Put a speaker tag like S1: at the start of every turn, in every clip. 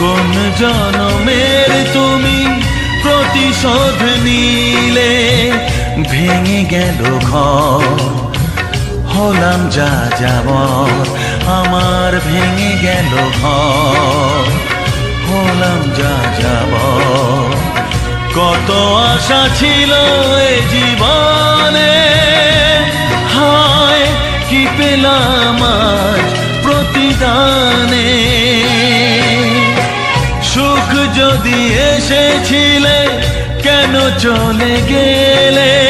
S1: কোন জনমের তুমি প্রতিশোধ নিলে, ভেঙে গেল ঘর। হলাম যা যাব আমার ভেঙে গেল ঘর। হলাম যা যাব কত আশা ছিল এ জীবনে। হায়, কি পেলাম প্রতিদানে? যদি এসেছিলে কেন চলে গেলে?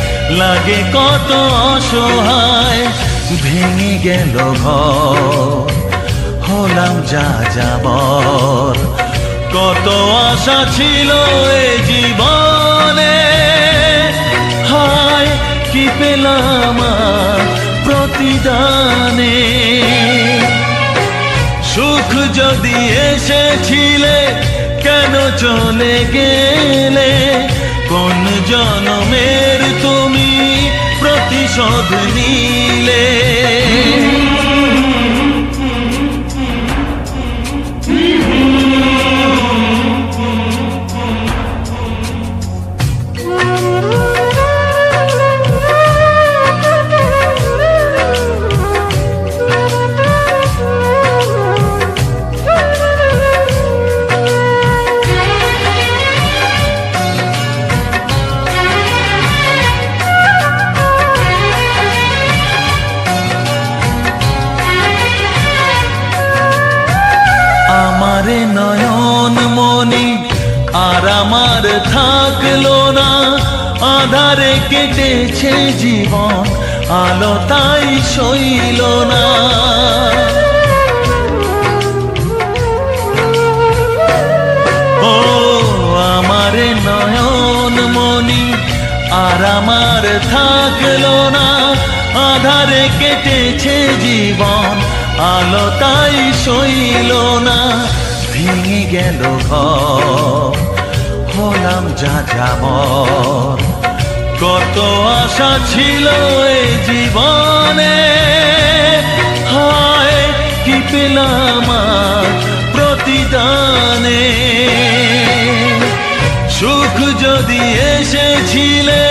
S1: লাগে কত অসহায়, ভেঙে গেল হলাম যা যাবর কত আশা ছিল এ জীবনে। হায়, কি পেলাম প্রতিদানে। সুখ যদি এসেছিলে, কেন চলে গেলে? কোন জনমের তুমি প্রতিশোধ নিলে আমারে নয়ন মনি, আর আমার থাকল না। আধারে কেটেছে জীবন, আলো তাই সইল না। ও আমারে নয়ন মনি, আর আমার থাকল না। আধারে কেটেছে জীবন, আলো তাই সইল না। ভেঙে গেল হলাম যা যাবর কত আশা ছিল এ জীবনে। হায়, কি পেলাম প্রতিদানে। সুখ যদি এসেছিলে,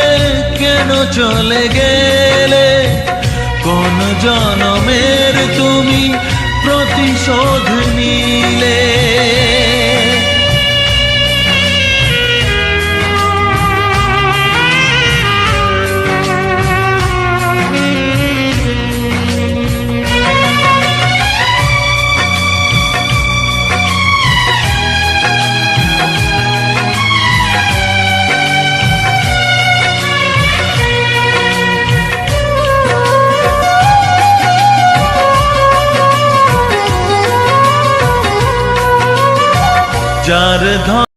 S1: কেন চলে গেলে? কোন জনমের তুমি প্রতিশোধ নিলে যার ধন